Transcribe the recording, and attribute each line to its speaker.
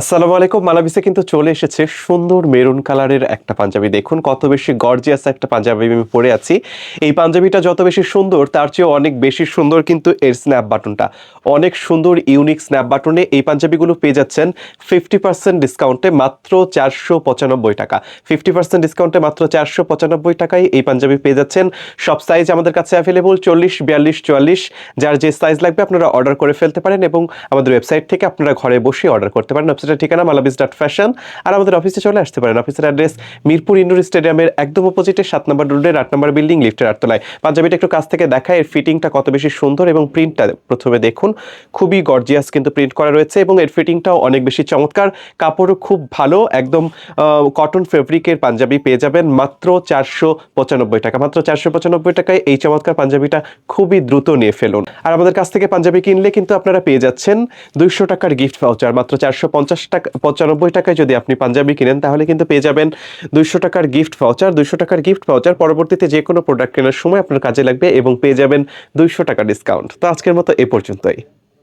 Speaker 1: আসসালামু আলাইকুম। মালাবিসে কিন্তু চলে এসেছে সুন্দর মেরুন কালারের একটা পাঞ্জাবি। দেখুন কত বেশি গর্জিয়াস একটা পাঞ্জাবি আমি পরে আছি। এই পাঞ্জাবিটা যত বেশি সুন্দর, তার চেয়ে অনেক বেশি সুন্দর কিন্তু এর স্ন্যাপ বাটনটা অনেক সুন্দর ইউনিক স্ন্যাপ বাটনে এই পাঞ্জাবিগুলো পেয়ে যাচ্ছেন ফিফটি পার্সেন্ট ডিসকাউন্টে মাত্র চারশো পঁচানব্বই টাকা। ফিফটি পার্সেন্ট ডিসকাউন্টে মাত্র চারশো পঁচানব্বই টাকায় এই পাঞ্জাবি পেয়ে যাচ্ছেন। সব সাইজ আমাদের কাছে অ্যাভেলেবল চল্লিশ, বিয়াল্লিশ, চুয়াল্লিশ। যার যে সাইজ লাগবে আপনারা অর্ডার করে ফেলতে পারেন এবং আমাদের ওয়েবসাইট থেকে আপনারা ঘরে বসে অর্ডার করতে পারেন। ওয়েবসাইটের ঠিকানা মালাবিস ডট ফ্যাশন আর আমাদের অফিসে চলে আসতে পারেন। অফিসের অ্যাড্রেস মিরপুর ইন্ডোর স্টেডিয়ামের একদম অপোজিটে সাত নম্বর রোডের আট নম্বর বিল্ডিং লিফটের আটতলায়। পাঞ্জাবিটা একটু কাছ থেকে দেখায় এর ফিটিংটা কত বেশি সুন্দর এবং প্রিন্টটা প্রথমে দেখুন। খুবই গর্জিয়াস কিন্তু প্রিন্ট করা রয়েছে এবং এর ফিটিংটাও অনেক বেশি চমৎকার। কাপড়ও খুব ভালো, একদম কটন ফেব্রিকের পাঞ্জাবি পেয়ে যাবেন মাত্র চারশো পঁচানব্বই টাকা। মাত্র চারশো পঁচানব্বই টাকায় এই চমৎকার পাঞ্জাবিটা খুবই দ্রুত নিয়ে ফেলুন। আর আমাদের কাছ থেকে পাঞ্জাবি কিনলে কিন্তু আপনারা পেয়ে যাচ্ছেন দুইশো টাকার গিফট ভাউচার মাত্র চারশো পঞ্চাশ টাকা, পঁচানব্বই টাকায় যদি আপনি পাঞ্জাবি কিনেন, তাহলে কিন্তু পেয়ে যাবেন দুইশো টাকার গিফট ভাউচার দুইশো টাকার গিফট ভাউচার পরবর্তীতে যে কোনো প্রোডাক্ট কেনার সময় আপনার কাজে লাগবে এবং পেয়ে যাবেন দুইশো টাকা ডিসকাউন্ট তো আজকের মতো এ পর্যন্তই।